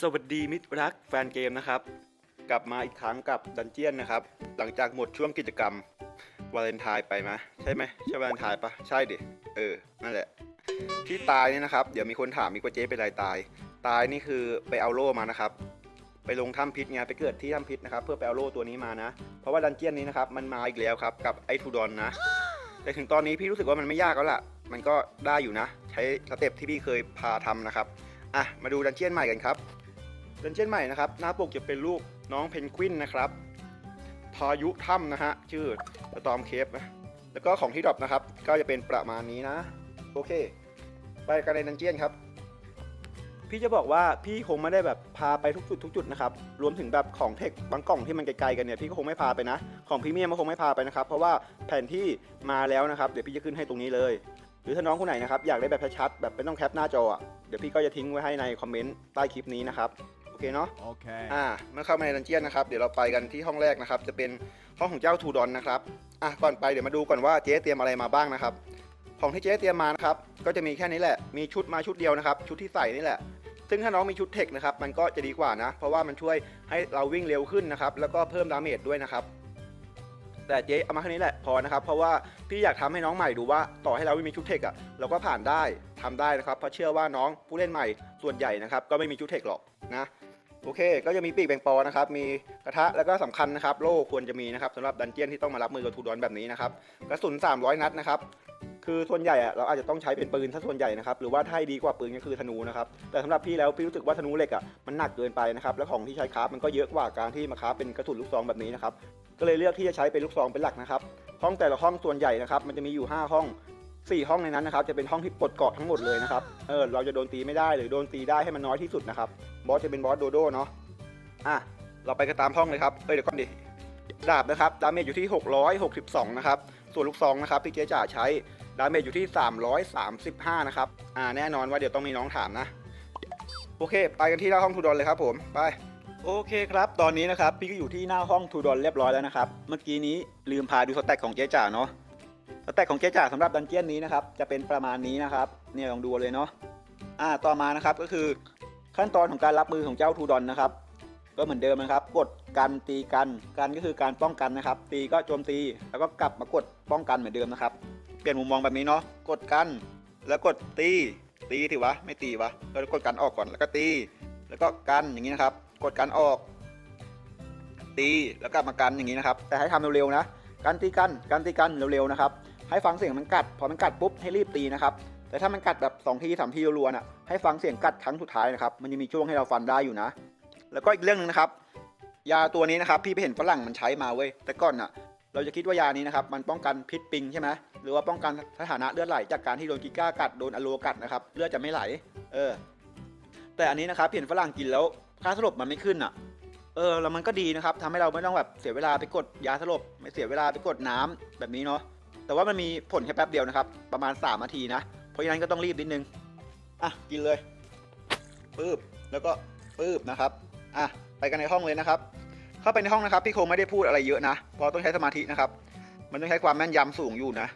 สวัสดีมิตรรักแฟนเกมนะครับ กลับมาอีกครั้งกับดันเจียนนะครับ หลังจากหมดช่วงกิจกรรมวาเลนไทน์ไปไหมใช่ไหมใช่วาเลนไทน์ปะใช่ดิเออนั่นแหละ ที่ตายเนี่ยนะครับ เดี๋ยวมีคนถามมีกว่าเจ๊เป็นไรตาย ตายนี่คือไปเอาโล่มานะครับ ไปลงถ้ำพิษไงไปเกิดที่ถ้ำพิษนะครับ เพื่อไปเอาโล่ตัวนี้มานะ เพราะว่าดันเจียนนี้นะครับมันมาอีกแล้วครับกับไอทูดอนนะ แต่ถึงตอนนี้พี่รู้สึกว่ามันไม่ยากแล้วล่ะ มันก็ได้อยู่นะ ใช้สเต็ปที่พี่เคยพาทำนะครับ อะมาดูดันเจียนใหม่กันครับ ดันเจียนใหม่นะครับ หน้าปกจะเป็นรูปน้องเพนกวินนะครับ พายุถ้ำนะฮะ ชื่อสตอมเคฟนะแล้วก็ของที่ดรอปนะครับ ก็จะเป็นประมาณนี้นะ โอเค ไปกันในดันเจียนครับ พี่จะบอกว่าพี่คงไม่ได้แบบพาไปทุกจุดทุกจุดนะครับ รวมถึงแบบของเทคบางกล่องที่มันไกลๆกันเนี่ยพี่ก็คงไม่พาไปนะ ของพรีเมียมก็คงไม่พาไปนะครับ เพราะว่าแผนที่มาแล้วนะครับ เดี๋ยวพี่จะขึ้นให้ตรงนี้เลย หรือถ้าน้องคนไหนนะครับอยากได้แบบชัดๆแบบไม่ต้องแคปหน้าจออะเดี๋ยวพี่ก็จะทิ้งไว้ให้ในคอมเมนต์ใต้คลิปนี้นะครับโอเคเนาะ Okay. อ่าเมื่อเข้ามาในดันเจียนนะครับเดี๋ยวเราไปกันที่ห้องแรกนะครับ จะเป็นห้องของเจ้าทูดอนนะครับอะก่อนไปเดี๋ยวมาดูก่อนว่าเจ๊เตรียมอะไรมาบ้างนะครับ ของที่เจ๊เตรียมมานะครับก็จะมีแค่นี้แหละมีชุดมาชุดเดียวนะครับ ชุดที่ใส่นี่แหละซึ่งถ้าน้องมีชุดเทคนะครับมันก็จะดีกว่านะ เพราะว่ามันช่วยให้เราวิ่งเร็วขึ้นนะครับแล้วก็เพิ่มดาเมจด้วยนะครับ แต่เจ๊เอามาแค่นี้แหละพอนะครับ เพราะว่าพี่อยากทำให้น้องใหม่ดูว่าต่อให้เราไม่มีชุดเทคอะเราก็ผ่านได้ทำได้นะครับ เพราะเชื่อว่าน้องผู้เล่นใหม่ส่วนใหญ่นะครับ ก็ไม่มีชุดเทคหรอกนะโอเค ก็จะมีปีกแบงปอนะครับ มีกระทะ แล้วก็สำคัญนะครับ โล่ควรจะมีนะครับสำหรับดันเจียนที่ต้องมารับมือกับทูดอนแบบนี้นะครับ กระสุน 300 นัดนะครับ คือส่วนใหญ่อะเราอาจจะต้องใช้เป็นปืนถ้าส่วนใหญ่นะครับ หรือว่าถ้าให้ดีกว่าปืนก็คือธนูนะครับ แต่สำหรับพี่แล้วพี่รู้สึกว่าธนูเหล็กอะมันหนักเกินไปนะครับ แล้วของที่ใช้คราฟมันก็เยอะกว่าการที่มาคราฟเป็นกระสุนลูกซองแบบนี้นะครับ ก็เลยเลือกที่จะใช้เป็นลูกซองเป็นหลักนะครับ ห้องแต่ละห้องส่วนใหญ่นะครับ มันจะมีอยู่ 5 ห้อง 4 ห้องในนั้นนะครับ จะเป็นห้องที่ปลดเกาะทั้งหมดเลยนะครับ เออ เราจะโดนตีไม่ได้หรือโดนตีได้ให้มันน้อยที่สุดนะครับ บอสจะเป็นบอสโดโดเนาะ อะ เราไปกันตามห้องเลยครับ เอ้ยเดี๋ยวก่อนดิ ดาบนะครับ ดาเมจอยู่ที่ 662 นะครับ ส่วนลูกซองนะครับที่เจ๊จ๋าใช้ ดาเมจอยู่ที่ 335 นะครับ อ่า แน่นอนว่าเดี๋ยวต้องมีน้องถามนะ โอเค ไปกันที่หน้าห้องทูดอนเลยครับผม ไป โอเคครับ ตอนนี้นะครับ พี่ก็อยู่ที่หน้าห้องทูดอนเรียบร้อยแล้วนะครับ เมื่อกี้นี้ลืมพาดูสแต็กของเจ๊จ๋าเนาะสแต็กของเจ๊จ๋าสำหรับดันเจี้ยนนี้นะครับ จะเป็นประมาณนี้นะครับ เนี่ยลองดูเลยเนาะ อ่า ต่อมานะครับก็คือขั้นตอนของการรับมือของเจ้าทูดอนนะครับ ก็เหมือนเดิมนะครับ กดกันตีกันกันก็คือการป้องกันนะครับ ตีก็โจมตี แล้วก็กลับมากดป้องกันเหมือนเดิมนะครับ เปลี่ยนมุมมองแบบนี้เนาะ กดกัน แล้วกดตี ตีถือวะ ไม่ตีวะก็กดกันออกก่อน แล้วก็ตี แล้วก็กันอย่างนี้นะครับ กดกันออก ตีแล้วกลับมากันอย่างนี้นะครับ แต่ให้ทำเร็วๆนะกันตีกันกันตีกันเร็วๆนะครับ ให้ฟังเสียงมันกัด พอมันกัดปุ๊บให้รีบตีนะครับ แต่ถ้ามันกัดแบบ2ทีสามทีรัวๆน่ะให้ฟังเสียงกัดครั้งสุดท้ายนะครับ มันจะมีช่วงให้เราฟันได้อยู่นะ แล้วก็อีกเรื่องหนึ่งนะครับ ยาตัวนี้นะครับ พี่ไปเห็นฝรั่งมันใช้มาเว้ย แต่ก่อนน่ะ เราจะคิดว่ายานี้นะครับ มันป้องกันพิษปิงใช่ไหมหรือว่าป้องกันสถานะเลือดไหลจากการที่โดนกิก้ากัด โดนอะโลกัดนะครับ เลือดจะไม่ไหล เออ แต่อันนี้นะครับเห็นฝรั่งกินแล้ว ค่าสลบมันไม่ขึ้นอะ เออแล้วมันก็ดีนะครับทำให้เราไม่ต้องแบบเสียเวลาไปกดยาสลบไม่เสียเวลาไปกดน้ำแบบนี้เนาะแต่ว่ามันมีผลแค่แป๊บเดียวนะครับ ประมาณ3นาทีนะ เพราะฉะนั้นก็ต้องรีบนิดนึง อะ กินเลยปื๊บแล้วก็ปื๊บนะครับ อะ ไปกันในห้องเลยนะครับ เข้าไปในห้องนะครับ พี่คงไม่ได้พูดอะไรเยอะนะเพราะต้องใช้สมาธินะครับ มันต้องใช้ความแม่นยำสูงอยู่นะ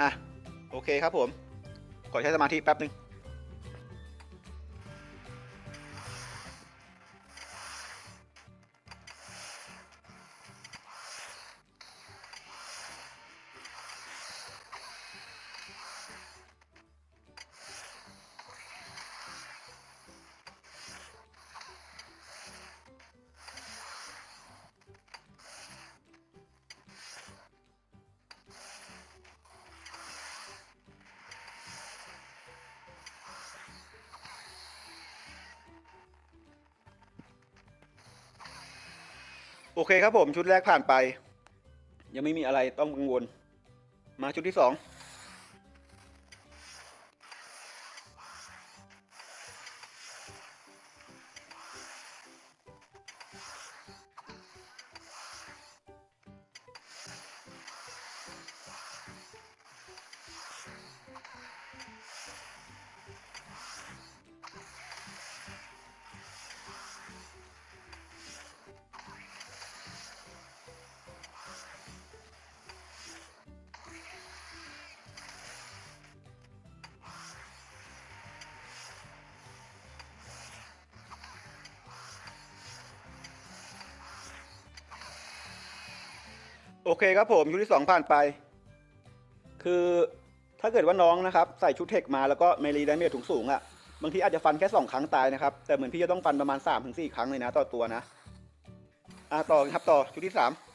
อะ โอเคครับผม ขอใช้สมาธิแป๊บนึง โอเคครับผมชุดแรกผ่านไป ยังไม่มีอะไรต้องกังวล มาชุดที่สอง โอเคครับผมชุดที่ 2 ผ่านไป คือถ้าเกิดว่าน้องนะครับใส่ชุดเทคมาแล้วก็เมลีได้เมียถุงสูงอะ่ะบางทีอาจจะฟันแค่ 2 ครั้งตายนะครับ แต่เหมือนพี่จะต้องฟันประมาณ3-4 ครั้งเลยนะต่อตัวนะอ่าต่อครับต่อชุดที่ 3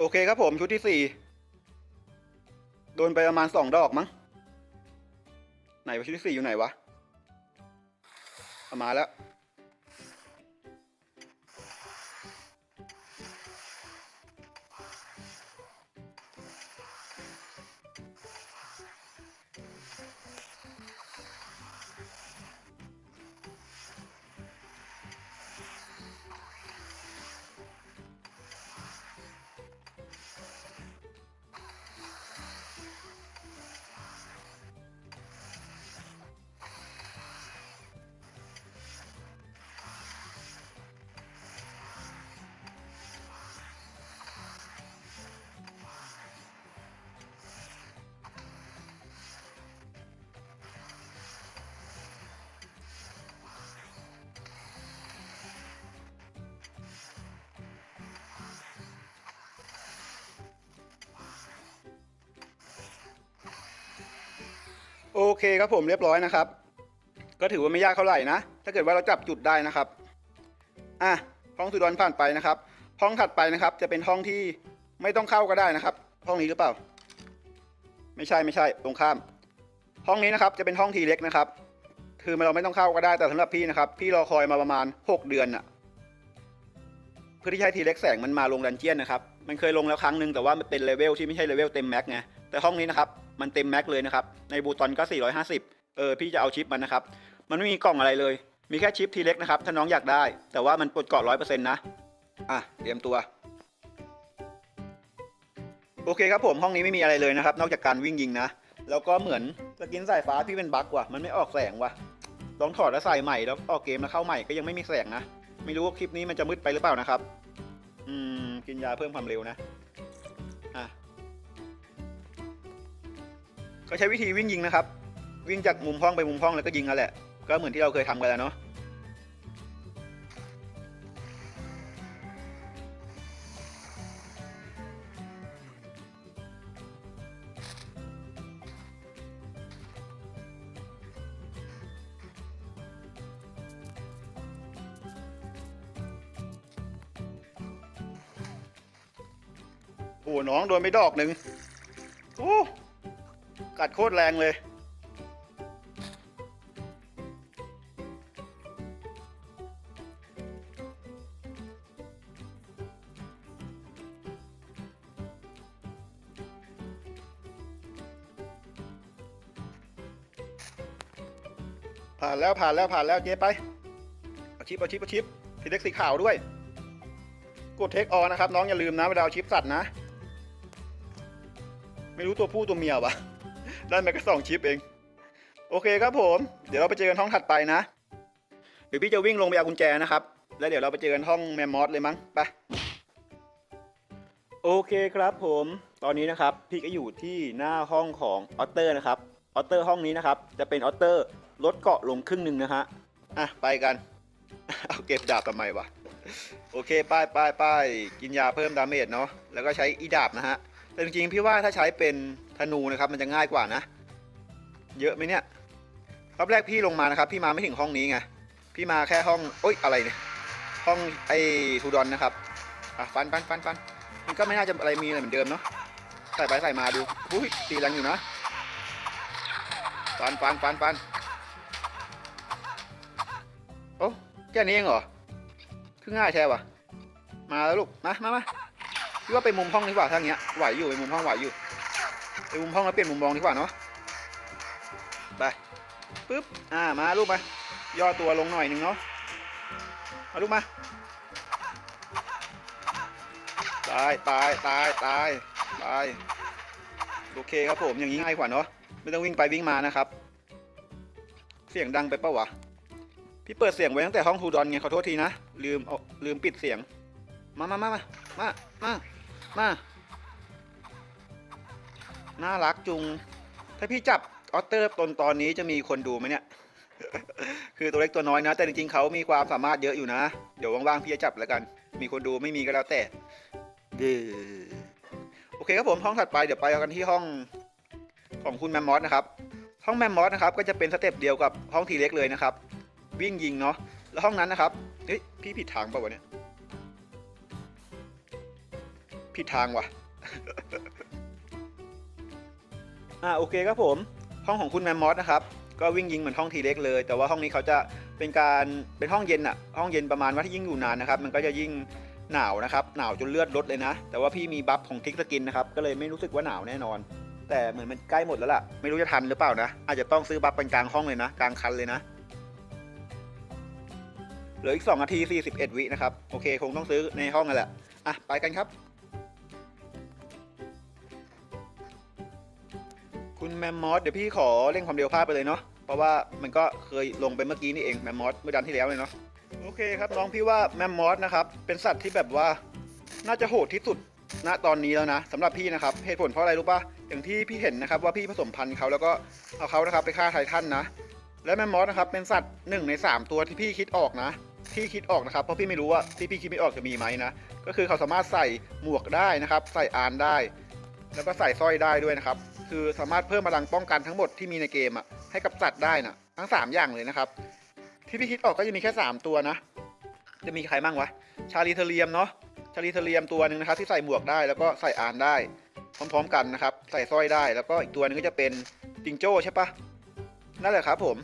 โอเคครับผมชุดที่สี่โดนไปประมาณสองดอกมั้ง ไหนวะชุดที่สี่อยู่ไหนวะเอามาแล้ว โอเคครับผมเรียบร้อยนะครับ ก็ถือว่าไม่ยากเท่าไหร่นะ ถ้าเกิดว่าเราจับจุดได้นะครับ อะห้องสุดอนผ่านไปนะครับ ห้องถัดไปนะครับ จะเป็นห้องที่ไม่ต้องเข้าก็ได้นะครับ ห้องนี้หรือเปล่า ไม่ใช่ไม่ใช่ ตรงข้าม ห้องนี้นะครับจะเป็นห้องทีเล็กนะครับ คือเราไม่ต้องเข้าก็ได้แต่สำหรับพี่นะครับ พี่รอคอยมาประมาณ 6 เดือนอะเพื่อที่ให้ทีเล็กแสงมันมาลงดันเจียนนะครับ มันเคยลงแล้วครั้งหนึ่งแต่ว่ามันเป็นเลเวลที่ไม่ใช่เลเวลเต็มแม็กไงแต่ห้องนี้นะครับ มันเต็มแม็กเลยนะครับ ในบูตอนก็ 450 เออ พี่จะเอาชิปมันนะครับ มันไม่มีกล่องอะไรเลย มีแค่ชิปทีเล็กนะครับ ถ้าน้องอยากได้ แต่ว่ามันปลดเกาะร้อยเปอร์เซ็นต์นะ อะ เตรียมตัว โอเคครับผม ห้องนี้ไม่มีอะไรเลยนะครับ นอกจากการวิ่งยิงนะ แล้วก็เหมือนสกินสายฟ้าพี่เป็นบั๊กว่ะ มันไม่ออกแสงว่ะ ลองถอดแล้วใส่ใหม่ แล้วออกเกมแล้วเข้าใหม่ก็ยังไม่มีแสงนะ ไม่รู้ว่าคลิปนี้มันจะมืดไปหรือเปล่านะครับ อืม กินยาเพิ่มความเร็วนะอะ ก็ใช้วิธีวิ่งยิงนะครับ วิ่งจากมุมห้องไปมุมห้องแล้วก็ยิงนั่นแหละ ก็เหมือนที่เราเคยทำกันแล้วเนาะโอ้น้องโดนไปดอกหนึ่งโอ้ กัดโคตรแรงเลยผ่านแล้วผ่านแล้วผ่านแล้วเจ๊ไปเอาชิปเอาชิปเอาชิปทีเล็กสีขาวด้วย กดเทคออนะครับ น้องอย่าลืมนะเวลาเอาชิปสัตว์นะ ไม่รู้ตัวผู้ตัวเมียวะ ได้มาแค่สองชิปเอง โอเคครับผม เดี๋ยวเราไปเจอกันห้องถัดไปนะเดี๋ยวพี่จะวิ่งลงไปเอากุญแจนะครับ แล้วเดี๋ยวเราไปเจอกันห้องแมมมอสเลยมั้งไปโอเคครับผม ตอนนี้นะครับพี่ก็อยู่ที่หน้าห้องของออเตอร์นะครับออเตอร์ห้องนี้นะครับ จะเป็นออเตอร์ลดเกาะลงครึ่งหนึ่งนะฮะอะไปกัน เอาเก็บดาบทำไมวะโอเคป้ายป้ายป้ายกินยาเพิ่มดาเมจเนาะแล้วก็ใช้อีดาบนะฮะแต่จริงๆพี่ว่าถ้าใช้เป็น ธนูนะครับมันจะง่ายกว่านะ เยอะไหมเนี่ยรอบแรกพี่ลงมานะครับ พี่มาไม่ถึงห้องนี้ไงพี่มาแค่ห้องโอ๊ยอะไรเนี่ยห้องไอ้ทูดอนนะครับอะฟันฟันฟันฟันมันก็ไม่น่าจะอะไรมีอะไรเหมือนเดิมเนาะใส่ไปใส่มาดูอุ้ยตีแรงอยู่นะฟันฟันฟันฟันโอ้แค่นี้เองเหรอคือง่ายแท้วะมาแล้วลูกมามามาพี่ว่าไปมุมห้องดีกว่าถ้างเงี้ยไหวอยู่ไปมุมห้องไหวอยู่ ไปมุมห้องแล้วเปลี่ยนมุมมองดีกว่าเนาะไปปึ๊บอ่ามาลูกมาย่อตัวลงหน่อยหนึ่งเนาะมาลูกมาตายตายตายตายไปโอเคครับผมอย่างนี้ง่ายกว่าเนาะไม่ต้องวิ่งไปวิ่งมานะครับ เสียงดังไปปะวะพี่เปิดเสียงไว้ตั้งแต่ห้องทูดอนไงขอโทษทีนะลืมเอาลืมปิดเสียง มามามามามามามา น่ารักจุง ถ้าพี่จับออตเตอร์ตนตอนนี้จะมีคนดูไหมเนี่ย คือตัวเล็กตัวน้อยนะ แต่จริงๆเขามีความสามารถเยอะอยู่นะ เดี๋ยวว่างๆพี่จะจับแล้วกัน มีคนดูไม่มีก็แล้วแต่เด้อโอเคครับผมห้องถัดไปเดี๋ยวไปกันที่ห้องของคุณแมมมอสนะครับ ห้องแมมมอสนะครับก็จะเป็นสเต็ปเดียวกับห้องทีเล็กเลยนะครับ วิ่งยิงเนาะ แล้วห้องนั้นนะครับ เฮ้ยพี่ผิดทางป่าวะเนี่ย ผิดทางว่ะ อ่าโอเคครับผม ห้องของคุณแมมมอสนะครับ ก็วิ่งยิงเหมือนห้องทีเล็กเลย แต่ว่าห้องนี้เขาจะเป็นการเป็นห้องเย็นอะห้องเย็นประมาณว่าที่ยิ่งอยู่นานนะครับ มันก็จะยิ่งหนาวนะครับ หนาวจนเลือดลดเลยนะ แต่ว่าพี่มีบัฟของทิกสกินนะครับ ก็เลยไม่รู้สึกว่าหนาวแน่นอน แต่เหมือนมันใกล้หมดแล้วล่ะ ไม่รู้จะทันหรือเปล่านะ อาจจะต้องซื้อบัฟเป็นกลางห้องเลยนะ กลางคันเลยนะ เหลืออีก2นาที41วินะครับ โอเค คงต้องซื้อในห้องนั่นแหละ อะ ไปกันครับ คุณแมมมอสเดี๋ยวพี่ขอเร่งความเร็วภาพไปเลยเนาะเพราะว่ามันก็เคยลงไปเมื่อกี้นี่เองแมมมอสเมื่อดันที่แล้วเลยเนาะโอเคครับน้องพี่ว่าแมมมอสนะครับเป็นสัตว์ที่แบบว่าน่าจะโหดที่สุดณตอนนี้แล้วนะสำหรับพี่นะครับเหตุผลเพราะอะไรรู้ปะอย่างที่พี่เห็นนะครับว่าพี่ผสมพันธุ์เขาแล้วก็เอาเขานะครับไปฆ่าไททันนะ และแมมมอสนะครับเป็นสัตว์หนึ่งในสามตัวที่พี่คิดออกนะที่คิดออกนะครับเพราะพี่ไม่รู้ว่าที่พี่คิดไม่ออกจะมีไหมนะก็คือเขาสามารถใส่หมวกได้นะครับ ใส่อานได้ แล้วก็ใส่สร้อยได้ด้วยนะครับ คือสามารถเพิ่มพลังป้องกันทั้งหมดที่มีในเกมอะให้กับสัตว์ได้นะทั้ง 3 อย่างเลยนะครับ ที่พี่คิดออกก็จะมีแค่ 3 ตัวนะ จะมีใครบ้างวะ ชาลีเทเรียมเนาะชาลีเทเรียมตัวหนึ่งนะครับที่ใส่หมวกได้แล้วก็ใส่อานได้ พร้อมๆกันนะครับ ใส่สร้อยได้ แล้วก็อีกตัวหนึงก็จะเป็นจิงโจ้ใช่ปะนั่นแหละครับผม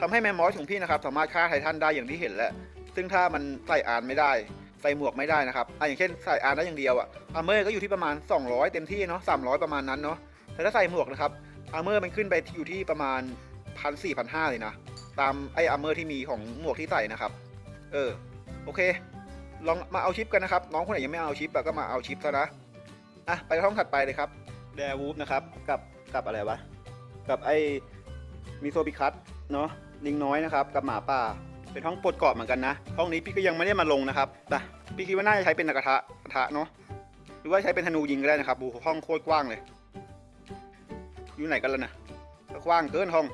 ทำให้แมมมอสของพี่นะครับสามารถฆ่าไททันได้อย่างที่เห็นแหละซึ่งถ้ามันใส่อานไม่ได้ ใส่หมวกไม่ได้นะครับอะอย่างเช่นใส่อานได้อย่างเดียวอะอาเมอร์ก็อยู่ที่ประมาณ 200 เต็มที่เนาะ300 ประมาณนั้นเนาะ แต่ถ้าใส่หมวกนะครับอาร์เมอร์มันขึ้นไปอยู่ที่ประมาณพันสี่พันห้าเลยนะ ตามไออาร์เมอร์ที่มีของหมวกที่ใส่นะครับ เออ โอเค ลองมาเอาชิปกันนะครับ น้องคนไหนยังไม่เอาชิปก็มาเอาชิปซะนะ อะ ไปห้องถัดไปเลยครับแดวูฟนะครับ กับกับอะไรวะ กับไอมิโซบิคัตเนาะลิงน้อยนะครับ กับหมาป่า เป็นห้องปลดเกาะเหมือนกันนะ ห้องนี้พี่ก็ยังไม่ได้มาลงนะครับนะพี่คิดว่าน่าจะใช้เป็นกระทะกระทะเนาะ หรือว่าใช้เป็นธนูยิงก็ได้นะครับดูห้องโคตรกว้างเลย อยู่ไหนกันแล้วนะกว้างเกินห้อง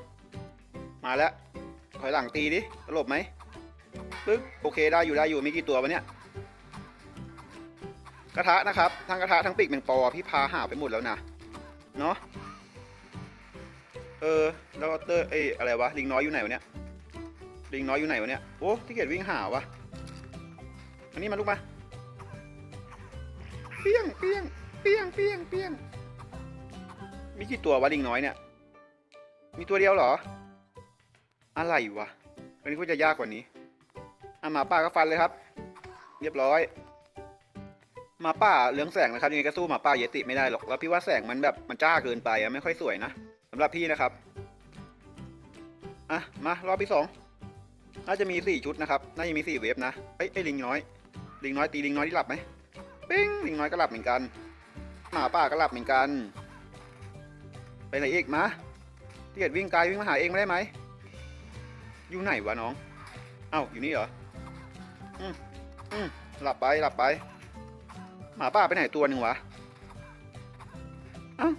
มาแล้วถอยหลังตีดิตลบไหมปึ๊บโอเคได้อยู่ได้อยู่มีกี่ตัววะเนี่ยกระทะนะครับทั้งกระทะทั้งปีกแมงปอพี่พาหาไปหมดแล้วนะเนาะเออแล้วเตอร์เอ้ยอะไรวะลิงน้อยอยู่ไหนวะเนี่ยลิงน้อยอยู่ไหนวะเนี่ยโอ้ที่เกียจวิ่งหาวะอันนี้มาลูกมาเปี้ยงเปี้ยงเปี้ยงเปี้ยงเปี้ยง มีกี่ตัววะลิงน้อยเนี่ย มีตัวเดียวเหรอ อะไรวะอันนี้ก็จะยากกว่านี้อะหมาป่าก็ฟันเลยครับ เรียบร้อยหมาป่าเรืองแสงนะครับยังไงก็สู้หมาป่าเยติไม่ได้หรอก แล้วพี่ว่าแสงมันแบบมันจ้าเกินไปอะไม่ค่อยสวยนะสำหรับพี่นะครับอะมารอบที่สองน่าจะมีสี่ชุดนะครับ น่าจะมีสี่เวฟนะเอ้ยไอ้ลิงน้อย ลิงน้อยตีลิงน้อยที่หลับไหมปิ้งลิงน้อยก็หลับเหมือนกัน หมาป่าก็หลับเหมือนกัน ไปไหนอีกมาที่เกิดวิ่งไกลวิ่งมาหาเองไม่ได้ไหม อยู่ไหนวะน้อง เอ้าอยู่นี่เหรอ อืมอืมหลับไปหลับไป หมาป่าไปไหนตัวหนึ่งวะ เอ้า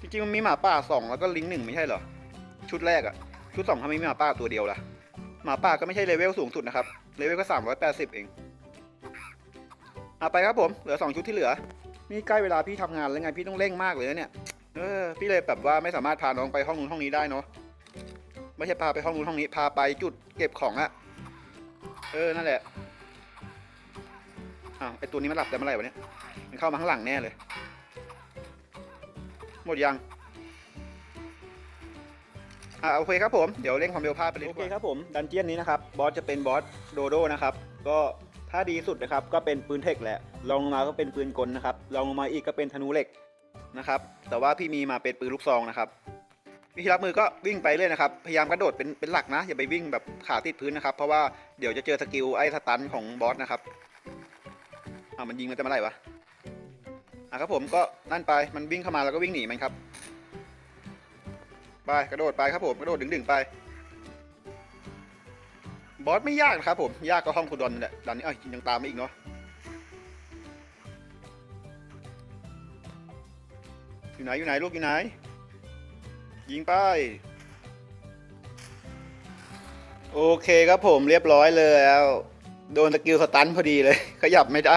จริงๆมันมีหมาป่าสองแล้วก็ลิงหนึ่งไม่ใช่เหรอ ชุดแรกอะชุดสองทำไมมีหมาป่าตัวเดียวล่ะ หมาป่าก็ไม่ใช่เลเวลสูงสุดนะครับ เลเวลก็สามร้อยแปดสิบเองเอาไปครับผม เหลือสองชุดที่เหลือ นี่ใกล้เวลาพี่ทำงานแล้วไงพี่ต้องเร่งมากเลยเนี่ย เออ พี่เลยแบบว่าไม่สามารถพาน้องไปห้องนู้นห้องนี้ได้เนาะ ไม่ใช่พาไปห้องนู้นห้องนี้พาไปจุดเก็บของอะเออ นั่นแหละอ้าวไอตัวนี้มันหลับแต่เมื่อไหร่วะเนี่ย มันเข้ามาข้างหลังแน่เลย หมดยัง อ่าโอเคครับผม เดี๋ยวเร่งความเร็วภาพไปเลยโอเคครับผม ดันเจียนนี้นะครับ บอสจะเป็นบอสโดโดนะครับ ก็ ถ้าดีสุดนะครับก็เป็นปืนเทคแหละลองลงมาก็เป็นปืนกลนะครับลองลงมาอีกก็เป็นธนูเหล็กนะครับ แต่ว่าพี่มีมาเป็นปืนลูกซองนะครับ วิธีรับมือก็วิ่งไปเลยนะครับ พยายามกระโดดเป็นเป็นหลักนะ อย่าไปวิ่งแบบขาติดพื้นนะครับ เพราะว่าเดี๋ยวจะเจอสกิลไอ้สตันของบอสนะครับอ่ามันยิงมันจะมาไหรวะอะครับผมก็นั่นไปมันวิ่งเข้ามาแล้วก็วิ่งหนีมันครับไปกระโดดไปครับผมกระโดดดึงๆไป บอสไม่ยากนะครับผม ยากก็ห้องคูดอนนั่แหละด่านนี้เอ้ยยังตามไม่อีกเนาะอยู่ไหนอยู่ไหนลูกอยู่ไหน ยิงไป โอเคครับผมเรียบร้อยเลยแล้ว โดนสกิลสตันพอดีเลย ขยับไม่ได้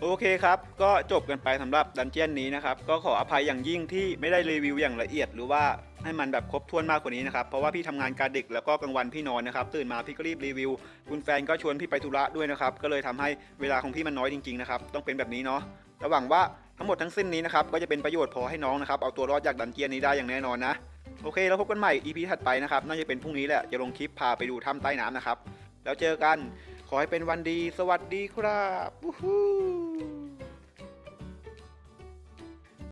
โอเคครับ ก็จบกันไปสำหรับดันเจียนนี้นะครับ ก็ขออภัยอย่างยิ่งที่ไม่ได้รีวิวอย่างละเอียดหรือว่า ให้มันแบบครบถ้วนมากกว่านี้นะครับ เพราะว่าพี่ทำงานการดึกแล้วก็กลางวันพี่นอนนะครับ ตื่นมาพี่ก็รีบรีวิว คุณแฟนก็ชวนพี่ไปธุระด้วยนะครับ ก็เลยทำให้เวลาของพี่มันน้อยจริงๆนะครับ ต้องเป็นแบบนี้เนาะระหวังว่าทั้งหมดทั้งสิ้นนี้นะครับ ก็จะเป็นประโยชน์พอให้น้องนะครับ เอาตัวรอดจากดันเจียนนี้ได้อย่างแน่นอนนะ โอเค แล้วพบกันใหม่ EP ถัดไปนะครับ น่าจะเป็นพรุ่งนี้แหละ จะลงคลิปพาไปดูถ้ำใต้น้ำนะครับ แล้วเจอกัน ขอให้เป็นวันดี สวัสดีครับ